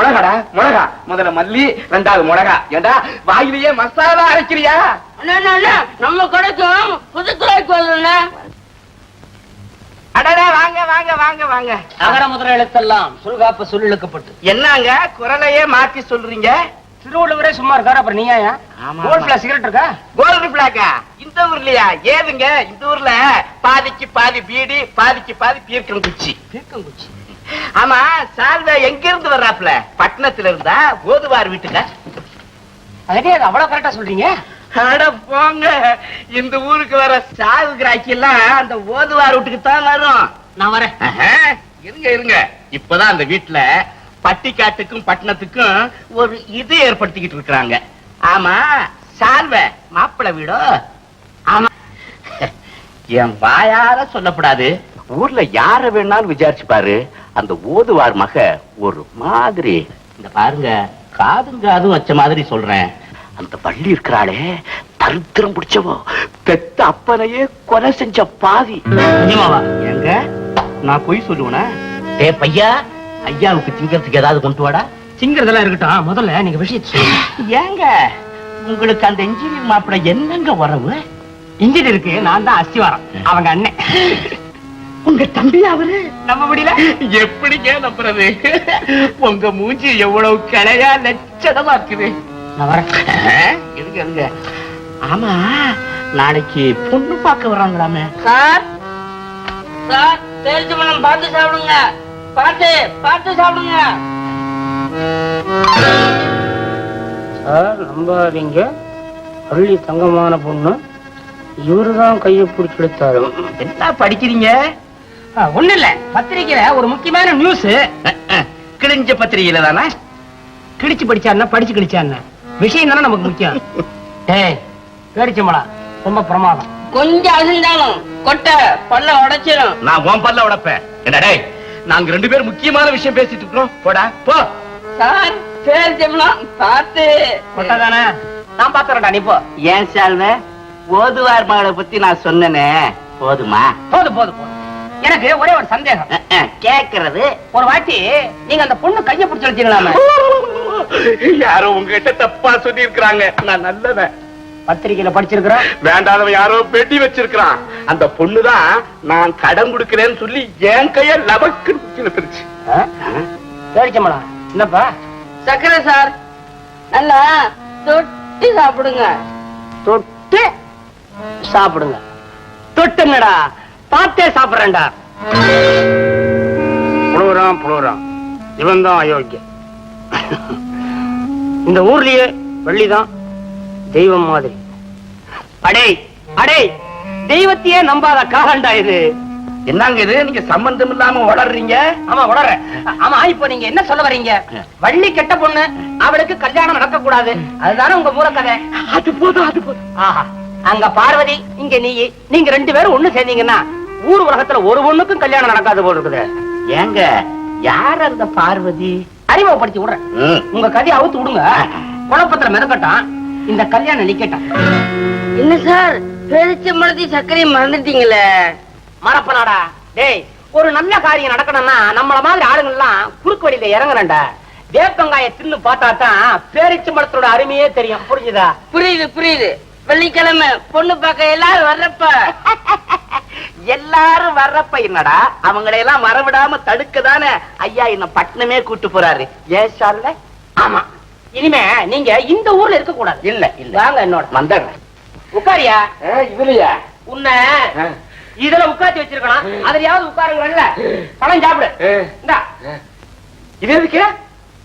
மிளகாடா மிளகா முதல்ல மல்லி ரெண்டாவது மிளகா ஏண்டா வாயிலேயே மசாலா அரைக்கிறியா? அண்ணா, அண்ணா, அண்ணா, நம்ம கடைக்கும் வரலண்ணா அடடா வாங்க வாங்க வாங்க வாங்க. அகர முதல எழுத்தெல்லாம் சுல்காப்ப சொல்லிழுக்கப்பட்டு என்னங்க குரலையே மாத்தி சொல்றீங்க? திருவள்ளுவரே சும்மா இருக்காரு அப்புறம் நீயா ஆமா, கோல்ட் சிகரெட் இருக்கா? கோல்டு பிளாக்கா இந்த ஊர்லயா? ஏதுங்க? இந்த ஊர்ல பாதிக்கு பாதி பீடி பாதிக்கு பாதி பீர்க்கம் குச்சி பீர்க்கங்குச்சி. ஆமா சால்வை எங்க இருந்து வர்றாப்ல பட்டணத்துல இருந்தா ஓதுவார் வீட்டுக்கா அதே அவ்வளவு கரெக்டா சொல்றீங்க? அட போங்க. இந்த ஊருக்கு வர சாவு கிராக்கி எல்லாம் அந்த ஓதுவார் வீட்டுக்கு தான் வரும். நான் வரேன். இருங்க இருங்க. இப்பதான் அந்த வீட்டுல பட்டிக்காட்டுக்கும் பட்டணத்துக்கும் ஒரு இது ஏற்படுத்திக்கிட்டு இருக்காங்க ஆமா சால்வ மாப்பிள்ளை வீடோ? ஆமா. என் வாயால சொல்லப்படாது. ஊர்ல யார வேணாலும் விசாரிச்சு பாரு. அந்த ஓதுவார் மக ஒரு மாதிரி. இந்த பாருங்க காதும் காதும் வச்ச மாதிரி சொல்றேன். அந்த வள்ளி இருக்கிறாளே தரித்திரம் பிடிச்சவோ. பெத்த அப்பனையே கொலை செஞ்ச பாதி எங்க நான் பொய் சொல்லுவேனா? டே பையா ஐயாவுக்கு திங்கிறதுக்கு ஏதாவது கொண்டு வாடா. சிங்கிறதெல்லாம் இருக்கட்டும் முதல்ல நீங்க விஷயத்தை ஏங்க உங்களுக்கு அந்த இன்ஜினியர் மாப்பிள என்னங்க வரவு இன்ஜினியருக்கு நான் தான் அஸ்திவாரம். அவங்க அண்ணன். உங்க தம்பி அவரு? நம்ம முடியல? எப்படிங்க நம்புறது? உங்க மூஞ்சி எவ்வளவு கிளையா லட்சணமா இருக்குது. இருங்க இருங்க. ஆமா நாளைக்கு பொண்ணு பார்க்க வர்றாங்களாமே சார் சார் தெரிஞ்ச பழம் பார்த்து சாப்பிடுங்க. பார்த்து பார்த்து சாப்பிடுங்க. சார் நம்பாதீங்க. பள்ளி தங்கமான பொண்ணு. இவருதான் கையை பிடிச்சி எடுத்தாரு என்ன படிக்கிறீங்க? ஒண்ணு இல்ல பத்திரிக்கையில ஒரு முக்கியமான நியூஸ் கிழிஞ்ச பத்திரிகையில தானே? கிழிச்சு படிச்சாருன்னா படிச்சு கிழிச்சாருன்னா விஷயம் தானே நமக்கு முக்கியம். ஏய் பேடிச்சம்பளா ரொம்ப பிரமாதம். கொஞ்சம் அசிந்தாலும் கொட்டை பல்ல உடைச்சிடும் நான் உன் பல்ல உடப்பேன். என்ன டேய் நாங்க ரெண்டு பேரும் முக்கியமான விஷயம் பேசிட்டு இருக்கோம் போடா போ. சார் பழம் பார்த்து. கொட்டாதானே? நான் பாத்துறேன்டா நீ போ. ஏன் சால்வ? ஓதுவார் மகளை பத்தி நான் சொன்னனே. போதுமா? போதும் போதும் போதும். எனக்கு ஒரே ஒரு சந்தேகம். கேக்குறது. ஒரு வாட்டி நீங்க அந்த பொண்ணு கைய பிடிச்சு வச்சீங்களாமே யாரோ உங்ககிட்ட தப்பா சொல்லி இருக்கிறாங்க நான் நல்லவன். பத்திரிக்கையில படிச்சிருக்கிறோம். வேண்டாதவன் யாரோ பெட்டி வச்சிருக்கிறான். அந்த பொண்ணுதான் நான் கடன் கொடுக்கிறேன்னு சொல்லி என் கைய லபக்கு பிரிச்சு பேடிச்சம்பளா என்னப்பா? சக்கரை சார் நல்லா தொட்டி சாப்பிடுங்க. தொட்டு சாப்பிடுங்க. தொட்டுங்கடா பார்த்தே சாப்பிடுறேன்டா. புழுறான் புழுறான் இவன் தான் அயோக்கிய இந்த ஊர்லயே வள்ளிதான் தெய்வம் மாதிரி. அடே அடே தெய்வத்தையே நம்பாத காலண்டா இது. என்னங்க இது? நீங்க சம்பந்தம் இல்லாம வளர்றீங்க? ஆமா உடற ஆமா இப்போ நீங்க என்ன சொல்ல வர்றீங்க வள்ளி கெட்ட பொண்ணு அவளுக்கு கல்யாணம் நடக்க கூடாது அதுதானே உங்க மூலக்கதை அது போதும் அது போதும். ஆஹா. அங்க பார்வதி இங்க நீ நீங்க ரெண்டு பேரும் ஒண்ணு சேர்ந்தீங்கன்னா ஊர் உலகத்துல ஒரு பொண்ணுக்கும் கல்யாணம் நடக்காது போல இருக்குது. ஏங்க யார் அந்த பார்வதி? அறிமுகப்படுத்தி விடுறேன். உங்க கதையை அவுத்து விடுங்க. குழப்பத்துல மிதக்கட்டான். இந்த கல்யாணம் நிக்கட்டான். என்ன சார் பெருச்சம்பழத்தையும் சர்க்கரையும் மறந்துட்டீங்களே? மறப்பனாடா டேய் ஒரு நல்ல காரியம் நடக்கணும்னா நம்மள மாதிரி ஆளுங்க எல்லாம் குறுக்கு வழியில இறங்குறேன்டா வேப்பங்காய தின்னு பார்த்தா தான் பேரிச்சம்பழத்தோட அருமையே தெரியும். புரிஞ்சுதா? புரியுது புரியுது. வெள்ளிக்கிழமை பொண்ணு பார்க்க எல்லாரும் வர்றப்ப. எல்லாரும் வர்றப்ப என்னடா? அவங்களை எல்லாம் வரவிடாம தடுக்க தானே ஐயா என்ன பட்டணமே கூட்டு போறாரு. ஏன் சார்ல? ஆமா. இனிமே நீங்க இந்த ஊர்ல இருக்க கூடாது. இல்ல இல்ல. வாங்க என்னோட. வந்தாங்க உட்காரியா? இதுலயா உன்னை இதுல உட்காத்தி வச்சிருக்கணும். அதுலயாவது உட்காருங்கல்ல பழம் சாப்பிடு. இந்தா. இது எதுக்கு?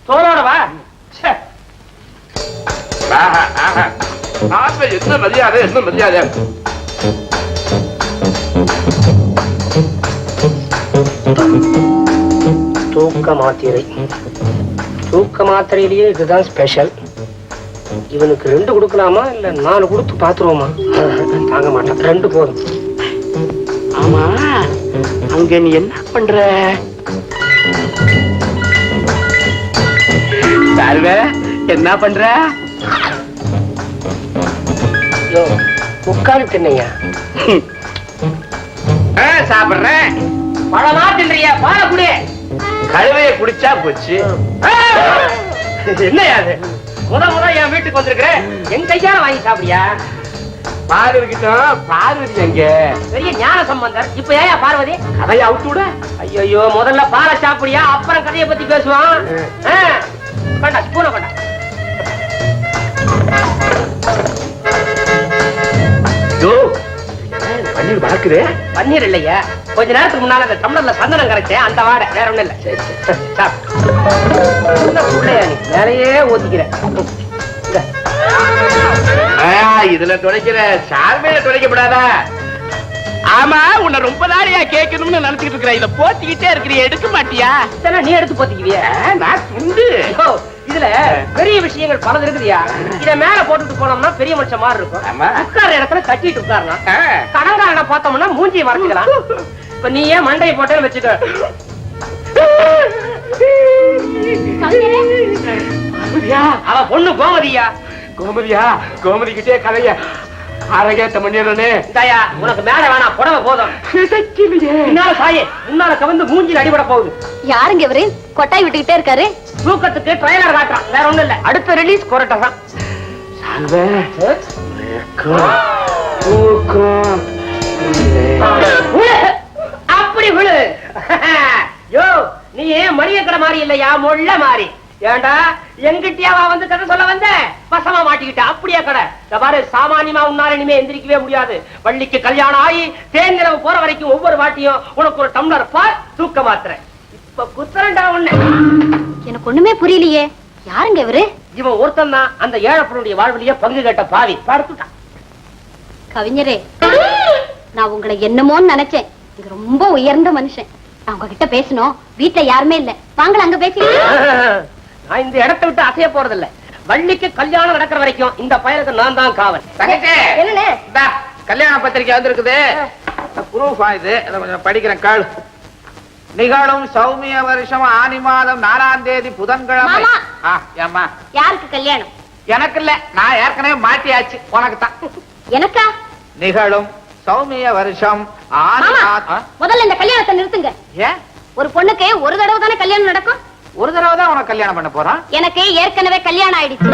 சோறோட வா. ச்சே. என்ன மரியாதை என்ன மரியாதை? தூக்க மாத்திரை. தூக்க மாத்திரையிலேயே இதுதான் ஸ்பெஷல் இவனுக்கு ரெண்டு கொடுக்கலாமா? இல்ல நாலு கொடுத்து பாத்துருவோமா? தாங்க மாட்டான். ரெண்டு போதும். ஆமா. அங்க நீ என்ன பண்ற? என்ன பண்ற? உட்காந்து தின்னையா சாப்பிடுறேன். பழமா தின்றியா பால குடு கழுவைய குடிச்சா போச்சு. என்ன அது? முத முத என் வீட்டுக்கு வந்திருக்கிறேன் என் கையால வாங்கி சாப்பிடியா பார்வதிக்கிட்டோம் பார்வதி எங்க பெரிய ஞான சம்பந்தர். இப்ப ஏயா பார்வதி? கதையை அவுத்து விட. ஐயோ முதல்ல பாலை சாப்பிடியா அப்புறம் கதையை பத்தி பேசுவான். கொண்டா ஸ்பூனை கொண்டா வளர்க்குது பன்னீர் இல்லையா. கொஞ்ச நேரத்துக்கு முன்னால அந்த டம்ளர்ல சந்தனம் கரைச்சேன். அந்த வாடை. வேற ஒண்ணும் இல்ல. என்ன புள்ளையா நீ? மேலையே ஊத்திக்கிற. இந்தா. ஆ, இதுல துடைக்கிற சார்மையில துடைக்கப்படாதா. ஆமா உன்னை ரொம்ப நாளையா கேட்கணும்னு நினைச்சுக்கிட்டு இருக்கிற இத போத்திக்கிட்டே இருக்கிறீ எடுக்க மாட்டியா? நீ எடுத்து போத்திக்குவிய? நான் துண்டு. விஷயங்கள் பலது இருக்குதுயா இத மேல போட்டுட்டு போனோம்னா பெரிய மனுஷன் மாதிரி இருக்கும். ஆமா. உட்கார இடத்துல கட்டிட்டு உட்காரலாம். கடங்காரனை பார்த்தோம்னா மூஞ்சியை மறைச்சிக்கலாம். இப்ப நீ ஏன் மண்டையை போட்டேன்னு வச்சுக்க. அவ பொண்ணு கோமதியா? கோமதியா? கோமதி கிட்டே கதைய? அரகேத்த மணியனே இந்தாயா உனக்கு மேல வேணாம் புடவை போதும். பின்னால சாயே முன்னால கவந்து மூஞ்சில அடிபட போகுது. யாருங்க இவரு? கொட்டாய் விட்டுக்கிட்டே இருக்காரு. தூக்கத்துக்கு ட்ரைலர் காட்டுறான். வேற ஒண்ணும் இல்ல. அடுத்த ரிலீஸ் கொரட்டை தான். அப்படி விழு யோ நீ ஏன் மளிகை கடை மாதிரி இல்லையா? மொள்ள மாறி. ஏண்டா எங்கிட்டயாவா வந்து கதை சொல்ல வந்த? பசமா மாட்டிக்கிட்ட அப்படியே கடை. பாரு சாமானியமா உன்னால இனிமே எந்திரிக்கவே முடியாது. வள்ளிக்கு கல்யாணம் ஆகி தேன் நிலவு போற வரைக்கும் ஒவ்வொரு வாட்டியும் உனக்கு ஒரு டம்ளர் பால் தூக்க மாத்திரை. இப்ப குத்துறண்டா உன்னை. எனக்கு ஒண்ணுமே புரியலையே. யாருங்க இவரு? இவன் ஒருத்தன் தான் அந்த ஏழப்பனுடைய வாழ்விலேயே பங்கு கேட்ட பாவி. படுத்துட்டான். கவிஞரே நான் உங்களை என்னமோன்னு நினைச்சேன். நீங்க ரொம்ப உயர்ந்த மனுஷன். நான் உங்ககிட்ட பேசணும். வீட்ல யாருமே இல்ல. வாங்கல அங்க பேசிக்கலாம். நான் இந்த இடத்தை விட்டு அசைய போறதில்ல. வள்ளிக்கு கல்யாணம் நடக்கிற வரைக்கும் இந்த பயலுக்கு நான் தான் காவல். கல்யாண பத்திரிக்கை வந்திருக்குது. ப்ரூஃப் இது? இதை கொஞ்சம் படிக்கிறேன் கால் நிகழும் சௌமிய வருஷம் ஆனி மாதம் நாலாம் தேதி புதன்கிழமை. யாருக்கு கல்யாணம்? எனக்கு இல்ல நான் ஏற்கனவே மாட்டியாச்சு உனக்கு தான் எனக்கா? நிகழும் சௌமிய வருஷம் ஆனி முதல்ல இந்த கல்யாணத்தை நிறுத்துங்க. ஒரு பொண்ணுக்கு ஒரு தடவை தானே கல்யாணம் நடக்கும்? ஒரு தடவை தான் உனக்கு கல்யாணம் பண்ண போறான். எனக்கு ஏற்கனவே கல்யாணம் ஆயிடுச்சு.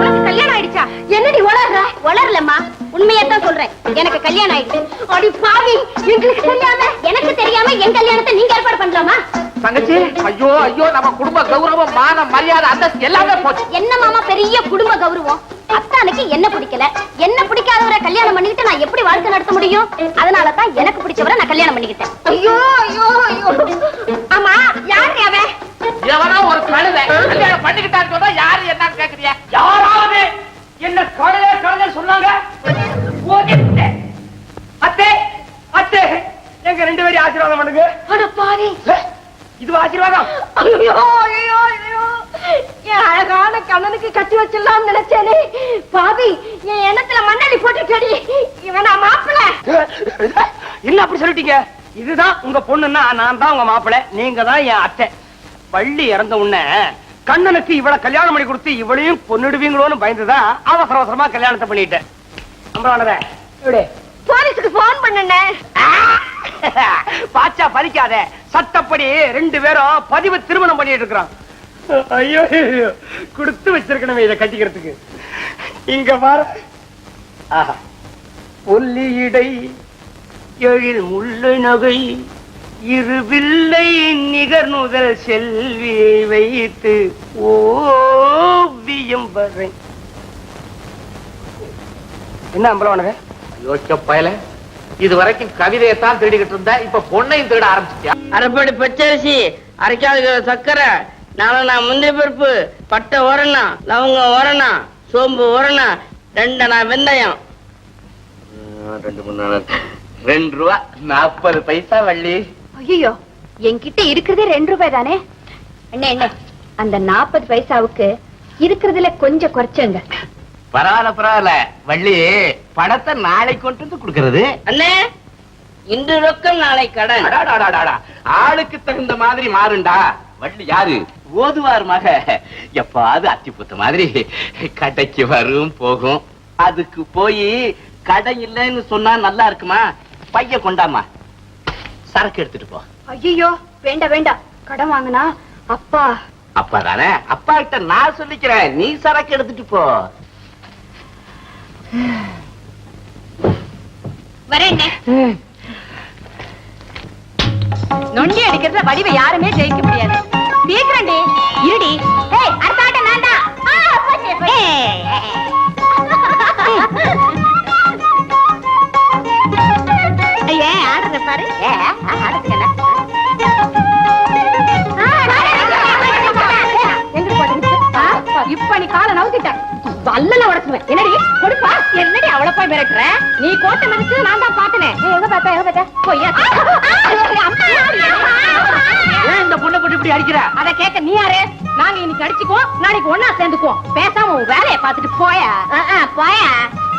உனக்கு கல்யாணம் ஆயிடுச்சா? என்னடி வளர்ற வளரலம்மா உண்மையத்தான் சொல்றேன். எனக்கு கல்யாணம் ஆயிடுச்சு. அடி பாவி எங்களுக்கு தெரியாம எனக்கு தெரியாம என் கல்யாணத்தை நீங்க ஏற்பாடு பண்ணலாமா? தங்கச்சி ஐயோ ஐயோ நம்ம குடும்ப கௌரவம் மானம் மரியாதை அந்தஸ்து எல்லாமே போச்சு. என்ன மாமா பெரிய குடும்ப கௌரவம்? அத்தானுக்கு என்ன பிடிக்கல? என்ன பிடிக்காதவரை கல்யாணம் பண்ணிக்கிட்டு நான் எப்படி வாழ்க்கை நடத்த முடியும்? அதனால தான் எனக்கு பிடிச்சவரை நான் கல்யாணம் பண்ணிக்கிட்டேன். ஐயோ ஐயோ ஐயோ. ஆமா யாரு அவன்? வச்சிடலாம் நினைச்சேனே. பாவி என் எண்ணத்துல மண்ணடி போட்டுட்டடி. இவன் நான் மாப்பிள்ள என்ன அப்படி சொல்லிட்டீங்க? இதுதான் உங்க பொண்ணுன்னா நான் தான் உங்க மாப்பிள்ளை நீங்க தான் என் அத்தை. பள்ளி இறந்த உடனே கண்ணனுக்கு இவளை கல்யாணம் பண்ணி கொடுத்து இவளையும் பொண்ணுடுவீங்களோன்னு பயந்துதான் அவசர அவசரமா கல்யாணத்தை பண்ணிட்டேன். போலீஸுக்கு போன் பண்ணுனே. பாச்சா பறிக்காத. சட்டப்படி ரெண்டு பேரும் பதிவு திருமணம் பண்ணிட்டு இருக்கிறான். ஐயோ ஐயோ, கொடுத்து வச்சிருக்கணுமே இதை கட்டிக்கிறதுக்கு. இங்க பாரு. ஆஹா. ஒல்லி இடை எழில் முள்ளு நகை இருவில்லை நிகர் முதல் செல்வியை வைத்து ஓவியம் வரை. என்ன அம்பலவானக யோசிக்க பயல. இது வரைக்கும் கவிதையை தான் தேடிக்கிட்டு இருந்த இப்ப பொண்ணையும் தேட ஆரம்பிச்சிட்டியா? அரைப்படி பச்சரிசி. அரைக்காத சக்கரை நாலு முந்திரி பருப்பு பட்டை உரணம் லவங்கம் உரணம் சோம்பு உரணம் ரெண்டனா வெந்தயம். ரெண்டு மூணு நாள். ரெண்டு ரூபா நாற்பது பைசா வள்ளி. ஐயோ என்கிட்ட இருக்கிறதே ரெண்டு ரூபாய் தானே? என்ன என்ன அந்த நாற்பது பைசாவுக்கு இருக்கிறதுல கொஞ்சம் குறைச்சுங்க. பரவாயில்ல பரவாயில்ல. வள்ளி பணத்தை நாளைக்கு கொண்டு வந்து கொடுக்கறது. அண்ணே இன்று ரொக்கம் நாளை கடன். ஆளுக்கு தகுந்த மாதிரி மாறுண்டா. வள்ளி யாரு? ஓதுவார் மக எப்பாவது அத்திப்புத்த மாதிரி. கடைக்கு வரும் போகும். அதுக்கு போய் கடை இல்லைன்னு சொன்னா நல்லா இருக்குமா? பைய கொண்டாமா? சரக்கு எடுத்துட்டு போ. ஐயோ வேண்டாம் வேண்டாம். கடன் வாங்கினா அப்பா. அப்பா தானே? அப்பா கிட்ட நான் சொல்லிக்கிறேன். நீ சரக்கு எடுத்துட்டு போ. வரேன் நொண்டி அடிக்கிறதுல வடிவை யாருமே ஜெயிக்க முடியாது. சீக்கிரண்டி இருடி. ஏய் அடுத்த ஆட்டம் நான் தான். ஏன் ஆடுறத பாரு. ஆடுறதுக்கு என்ன? இப்ப நீ காலை நவுத்திட்ட. வல்லல உடச்சுவேன் என்னடி? கொடுப்பா. என்னடி அவளை போய் மிரட்டுற? நீ கோட்டை மிதிச்சு நான் தான் பாத்தனே எங்க பார்த்தா? எங்க பார்த்தா? பொய்யா அடிக்கிற. அத கேட்க நீ யாரு? நாங்க இன்னைக்கு அடிச்சுக்குவோம் நாளைக்கு ஒன்னா சேர்ந்துக்குவோம். பேசாம உன் வேலையை பார்த்துட்டு போயா. போயா.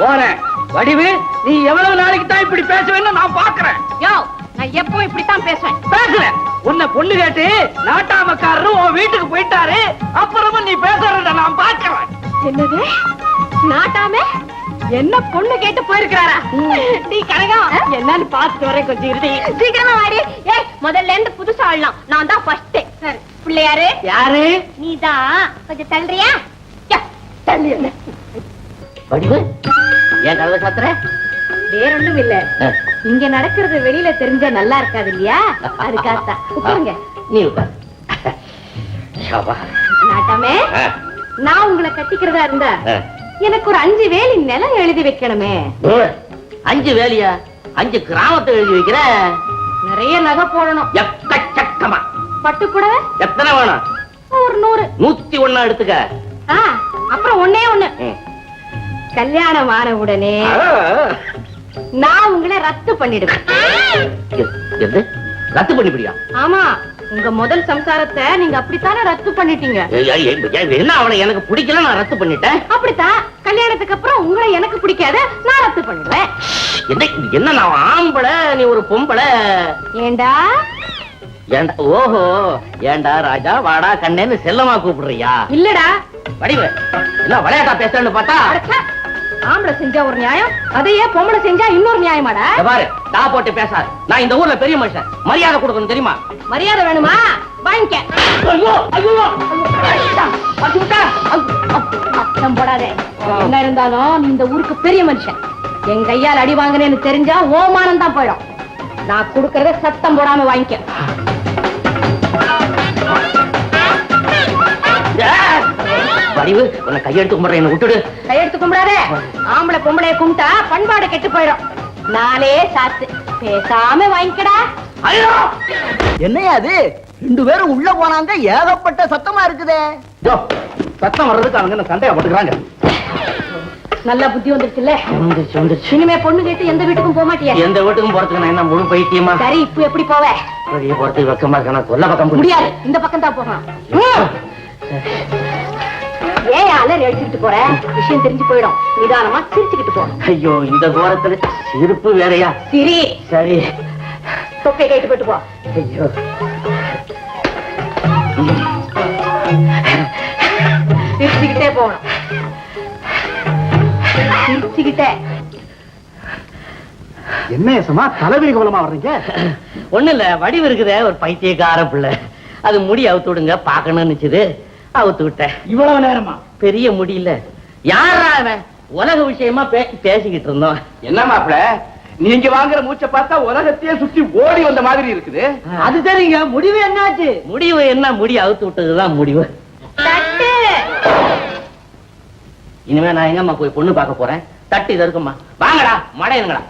போறேன். வடிவு நீ எவ்வளவு நாளைக்கு தான் இப்படி பேசுவேன்னு நான் பாக்குறேன் யோ நான் எப்பவும் இப்படித்தான் பேசுவேன். பேசுறேன். உன்னை பொண்ணு கேட்டு நாட்டாமக்காரரு உன் வீட்டுக்கு போயிட்டாரு. அப்புறமா நீ பேசுறத நான் பாக்குறேன் என்னது? நாட்டாமே? என்ன பொண்ணு கேட்டு போயிருக்கிறாரா? நீ கனகம் என்னன்னு பார்த்துட்டு வரேன் கொஞ்சம் இருடி. சீக்கிரமா வாடி. ஏய் முதல்ல இருந்து புதுசா ஆடலாம். நான் தான் ஃபர்ஸ்ட் சரி பிள்ளையாரு? யாரு? நீதான் கொஞ்சம் தள்ளுறியா? யா, தள்ளு என்ன? வடிவு ஏன் கதவை சாத்துற? வேற ஒண்ணும் இல்ல இங்க நடக்கிறது வெளியில தெரிஞ்சா நல்லா இருக்காது இல்லையா? அதுக்காகத்தான் உட்காருங்க. நீ உட்கார். நாட்டாமே நான் உங்களை கட்டிக்கிறதா இருந்தா. எனக்கு ஒரு அஞ்சு வேலி நிலம் எழுதி வைக்கணுமே. அஞ்சு வேலையா? அஞ்சு கிராமத்தை எழுதி வைக்கிற? நிறைய நகை போடணும். எக்கச்சக்கமா. பட்டு புடவை எத்தனை வேணும்? ஒரு நூறு. நூத்தி ஒண்ணா எடுத்துக்க. அப்புறம் ஒண்ணே ஒண்ணு. கல்யாணம் ஆன உடனே. நான் உங்களை ரத்து பண்ணிடுவேன். ரத்து பண்ணிப்பிடியா? ஆமா உங்க முதல் சம்சாரத்தை நீங்க அப்படித்தானே ரத்து பண்ணிட்டீங்க? என்ன அவளை எனக்கு பிடிக்கல நான் ரத்து பண்ணிட்டேன்? அப்படித்தான். கல்யாணத்துக்கு அப்புறம் உங்களை எனக்கு பிடிக்காது நான் ரத்து பண்ணிடுவேன். என்ன என்ன நான் ஆம்பளை நீ ஒரு பொம்பளை. ஏண்டா? ஏண்டா ஓஹோ ஏண்டா ராஜா வாடா கண்ணேன்னு செல்லமா கூப்பிடுறியா? இல்லடா. வடிவு என்ன விளையாட்டா பேசுறேன்னு பார்த்தா? ஆம்பளை செஞ்சா ஒரு நியாயம் அதையே பொம்பளை செஞ்சா இன்னொரு நியாயமாடா. பாரு டா போட்டு பேசாத. நான் இந்த ஊர்ல பெரிய மனுஷன். மரியாதை கொடுக்கணும் தெரியுமா? மரியாதை வேணுமா? வாங்கிக்க. ஐயோ ஐயோ! அப்புறம் போடாதே. என்ன இருந்தாலும் இந்த ஊருக்கு பெரிய மனுஷன். என் கையால் அடி வாங்கினேன்னு தெரிஞ்சா ஓமானம் தான் போயிடும். நான் கொடுக்கறத சத்தம் போடாம வாங்கிக்க. வடிவு உன்னை கையெடுத்து கும்பிடுறேன். என்ன விட்டுடு. கையெடுத்து கும்பிடாதே. ஆம்பளை பொம்பளைய கும்பிட்டா பண்பாடு கெட்டு போயிடும் நானே சாத்து. பேசாம வாங்கிக்கடா. என்னையா அது? ரெண்டு பேரும் உள்ள போனாங்க ஏகப்பட்ட சத்தமா இருக்குதே. சத்தம் வர்றதுக்கு அவங்க சண்டையா போட்டுக்கிறாங்க? நல்ல புத்தி வந்துருச்சுல்ல? வந்துருச்சு வந்துருச்சு. இனிமே பொண்ணு கேட்டு எந்த வீட்டுக்கும் போக மாட்டியா? எந்த வீட்டுக்கும் போறதுக்கு நான் என்ன முழு பைத்தியமா? சரி இப்ப எப்படி போவ? வெளியே போறதுக்கு வெக்கமா இருக்க கொல்ல பக்கம் முடியாது. இந்த பக்கம் தான் போகணும் ஏன் அலறி அடிச்சுக்கிட்டு போற? விஷயம் தெரிஞ்சு போயிடும். நிதானமா சிரிச்சுக்கிட்டு போ. ஐயோ இந்த தூரத்துல சிரிப்பு வேறயா? சிரி. சரி. தொப்பை கைட்டு போயிட்டு போ. ஐயோ. சிரிச்சுக்கிட்டே போகணும். சிரிச்சுக்கிட்டே. என்ன ஏசமா தலைவிரி கோலமா வர்றீங்க? ஒண்ணு இல்ல வடிவு இருக்குதே ஒரு பைத்தியக்கார பிள்ளை. அது முடி அவுத்து விடுங்க பாக்கணும்னு நினைச்சது. அவுத்து விட்டேன். இவ்வளவு நேரமா? பெரிய முடியல. யாரா அவன்? உலக விஷயமா பேசிக்கிட்டு இருந்தோம். என்ன மாப்பிள? நீங்க வாங்குற மூச்சை பார்த்தா உலகத்தையே சுத்தி ஓடி வந்த மாதிரி இருக்குது. அது சரிங்க முடிவு என்னாச்சு? முடிவு என்ன? முடி அவுத்து விட்டதுதான் முடிவு. தட்டு! இனிமே நான் எங்கம்மா போய் பொண்ணு பார்க்க போறேன்? தட்டு இது இருக்குமா வாங்கடா மடையனுங்களா